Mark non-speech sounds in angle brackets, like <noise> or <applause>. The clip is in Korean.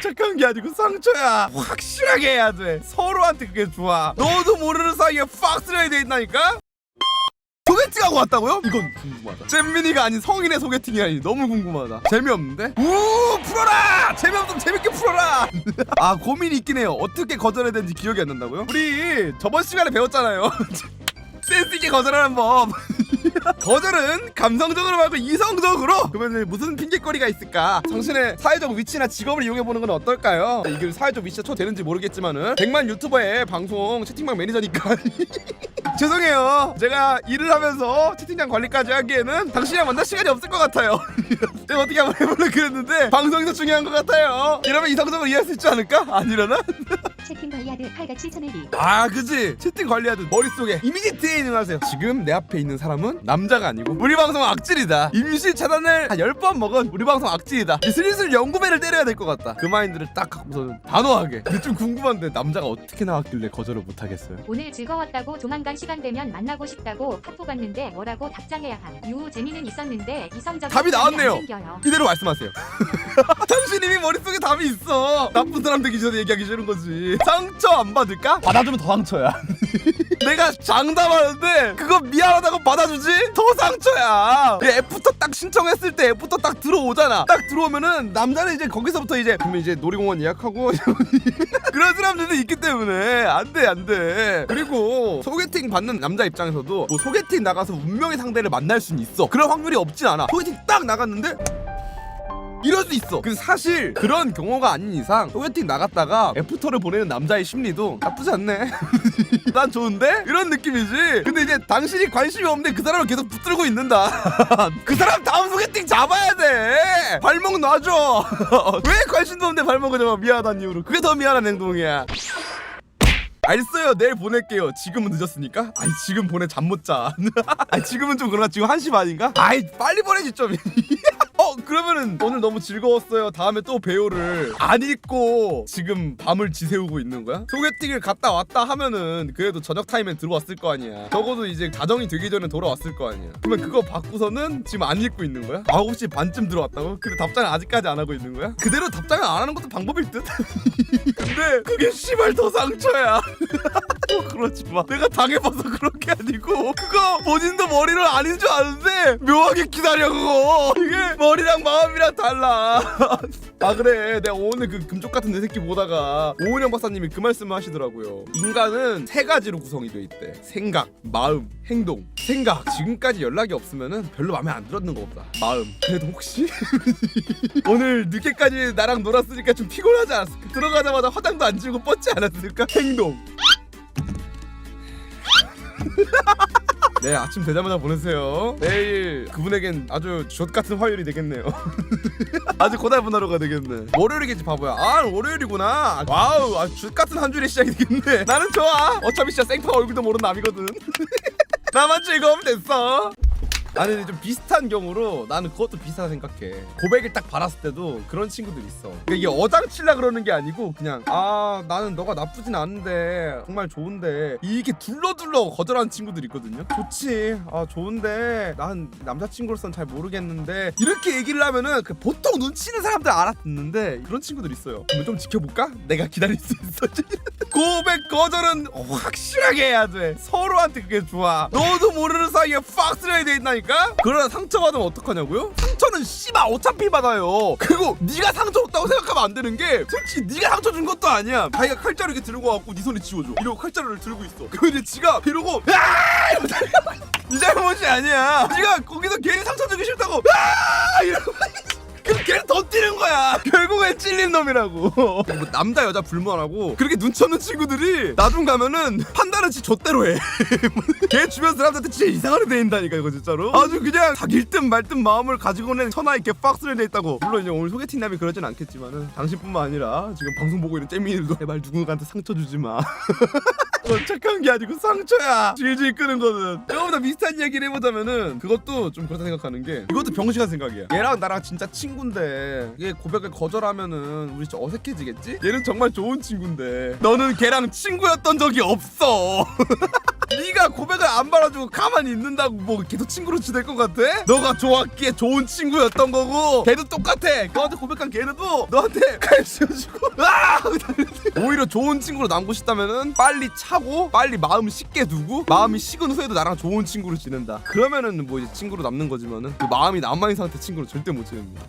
착한 게 아니고 상처야 확실하게 해야 돼 서로한테 그게 좋아 너도 모르는 사이에 팍스레이 돼 있다니까 소개팅하고 왔다고요? 이건 궁금하다 잼민이가 아닌 성인의 소개팅이라니 너무 궁금하다 재미없는데? 우 풀어라! 재미없으면 재밌게 풀어라! <laughs> 아 고민이 있긴 해요 어떻게 거절해야 되는지 기억이 안 난다고요? 우리 저번 시간에 배웠잖아요 <laughs> 센스 있게 거절하는 법 거절은 감성적으로 말고 이성적으로 그러면 무슨 핑계거리가 있을까 당신의 사회적 위치나 직업을 이용해보는 건 어떨까요? 이게 사회적 위치가 초 되는지 모르겠지만은 100만 유튜버의 방송 채팅방 매니저니까 <laughs> 죄송해요 제가 일을 하면서 채팅창 관리까지 하기에는 당신이랑 만날 시간이 없을 것 같아요 <laughs> 제가 어떻게 한번 해보려 그랬는데 방송이 더 중요한 것 같아요 이러면 이성적으로 이해할 수 있지 않을까? 아니려나? <laughs> 채팅 관리하듯 팔같이 천일이 아 그지? 채팅 관리하듯 머릿속에 이미지 트레이닝 하세요. 지금 내 앞에 있는 사람은 남자가 아니고 우리 방송 악질이다. 임시 차단을 한 10번 먹은 우리 방송 악질이다. 이제 슬슬 연구배를 때려야 될 것 같다. 그 마인드를 딱 갖고서는 단호하게. 근데 좀 궁금한데 남자가 어떻게 나왔길래 거절을 못하겠어요? 오늘 즐거웠다고 조만간 시간 되면 만나고 싶다고 카톡 왔는데 뭐라고 답장해야 함. 유 재미는 있었는데 이성적인 답이 나왔네요. 이대로 말씀하세요. <laughs> 당신 이미 머릿속에 답이 있어. 나쁜 사람 되기 전에 얘기하기 싫은 거지 상처 안 받을까? 받아주면 더 상처야. <laughs> 내가 장담하는데 그거 미안하다고 받아주지? 더 상처야. 이 애프터 딱 신청했을 때 애프터 딱 들어오잖아. 딱 들어오면은 남자는 이제 거기서부터 이제 그러면 이제 놀이공원 예약하고. <laughs> 그런 사람들도 있기 때문에 안 돼 안 돼. 그리고 소개팅 받는 남자 입장에서도 뭐 소개팅 나가서 운명의 상대를 만날 수는 있어. 그런 확률이 없진 않아. 소개팅 딱 나갔는데 이럴 수 있어. 그 사실 그런 경우가 아닌 이상 소개팅 나갔다가 애프터를 보내는 남자의 심리도 나쁘지 않네. <laughs> 난 좋은데? 이런 느낌이지. 근데 이제 당신이 관심이 없는데 그 사람을 계속 붙들고 있는다. <laughs> 그 사람 다음 소개팅 잡아야 돼. 발목 놔줘. <laughs> 왜 관심도 없는데 발목을 잡아 미안하다는 이유로. 그게 더 미안한 행동이야. 알겠어요 내일 보낼게요 지금은 늦었으니까 아니 지금 보내 잠 못자 아니 지금은 좀 그러나 지금 1시 반인가? 아이 빨리 보내지 좀 어 그러면은 오늘 너무 즐거웠어요 다음에 또 배우를 안 읽고 지금 밤을 지새우고 있는 거야? 소개팅을 갔다 왔다 하면은 그래도 저녁 타임엔 들어왔을 거 아니야 적어도 이제 자정이 되기 전에 돌아왔을 거 아니야 그러면 그거 받고서는 지금 안 읽고 있는 거야? 9시 반쯤 들어왔다고? 근데 답장을 아직까지 안 하고 있는 거야? 그대로 답장을 안 하는 것도 방법일 듯? <laughs> 근데 그게 씨발 더 상처야 <laughs> 어, 그러지 마. 내가 당해봐서 그런 게 아니고 그거 본인도 머리를 아닌 줄 아는데 묘하게 기다려 그거. 이게 머리 랑 마음이랑 달라. <laughs> 아 그래 내가 오늘 그 금쪽 같은 내 새끼 보다가 오은영 박사님이 그 말씀을 하시더라고요. 인간은 세 가지로 구성이 돼 있대. 생각, 마음, 행동. 생각 지금까지 연락이 없으면은 별로 마음에 안 들었는 거보다 마음. 그래도 혹시 <laughs> 오늘 늦게까지 나랑 놀았으니까 좀 피곤하지 않았을까? 들어가자마자 화장도 안 지우고 뻗지 않았을까? 행동. <laughs> 네 아침 되자마자 보내세요. 내일 그분에겐 아주 젖 같은 화요일이 되겠네요. <laughs> 아주 고달픈 하루가 되겠네. 월요일이겠지 바보야. 아 월요일이구나. 와우 아 젖 같은 한 주의 시작이 되겠네. 나는 좋아. 어차피 진짜 생파 얼굴도 모르는 남이거든. <laughs> 나만 즐거우면 됐어 나는 이제 좀 비슷한 경우로 나는 그것도 비슷하다 생각해. 고백을 딱 받았을 때도 그런 친구들 있어. 그러니까 이게 어장칠라 그러는 게 아니고 그냥 아 나는 너가 나쁘진 않은데 정말 좋은데 이게 둘러둘러 거절하는 친구들 있거든요. 좋지. 아 좋은데 난 남자친구로선 잘 모르겠는데 이렇게 얘기를 하면은 그 보통 눈치는 사람들 알아듣는데 그런 친구들 있어요. 그러면 좀 지켜볼까? 내가 기다릴 수 있어. <laughs> 고백 거절은 확실하게 해야 돼. 서로한테 그게 좋아. 너도 모르는 사이에 팍 스레이 돼 있다니까 그러다 상처 받으면 어떡하냐고요? 상처는 씨발 어차피 받아요. 그리고 네가 상처 줬다고 생각하면 안 되는 게 솔직히 네가 상처 준 것도 아니야. 자기가 칼자루 이렇게 들고 와갖고 네 손에 지워줘. 이러고 칼자루를 들고 있어. 그러면 이제 지가 이러고 야! 이러고 달려가. 네 잘못이 아니야. 네가 거기서 괜히 상처 주기 싫다고 야! 이러고 그 걔는 더 뛰는 거야. <laughs> 결국엔 찔린 놈이라고. 뭐 남자 여자 불문하고 그렇게 눈치 없는 친구들이 나중 가면은 판단은 지 좆대로 해. <laughs> 걔 주변 사람들한테 진짜 이상하게 대인다니까 이거 진짜로. 아주 그냥 사귈 듯 말 듯 마음을 가지고는 천하에 개 박스를 내 있다고. 물론 이제 오늘 소개팅 남이 그러진 않겠지만은 당신뿐만 아니라 지금 방송 보고 있는 잼민이들도 제발 누군가한테 상처 주지 마. <laughs> 넌 착한 게 아니고 상처야. 질질 끄는 거는. 더 비슷한 이야기를 해보자면은 그것도 좀 그렇다 생각하는 게 이것도 병신한 생각이야. 얘랑 나랑 진짜 친구인데 얘 고백을 거절하면은 우리 진짜 어색해지겠지? 얘는 정말 좋은 친구인데 너는 걔랑 친구였던 적이 없어. <laughs> 네가 고백을 안 받아주고 가만히 있는다고 뭐 계속 친구로 지낼 것 같아? 너가 좋았기에 좋은 친구였던 거고 걔도 똑같아 너한테 고백한 걔네도 너한테 <laughs> 칼 씌워주고 아! <laughs> 오히려 좋은 친구로 남고 싶다면은 빨리 차고 빨리 마음 식게 두고 마음이 식은 후에도 나랑 좋은 친구로 지낸다 그러면은 뭐 이제 친구로 남는 거지만은 그 마음이 남아있는 상태 친구로 절대 못 지냅니다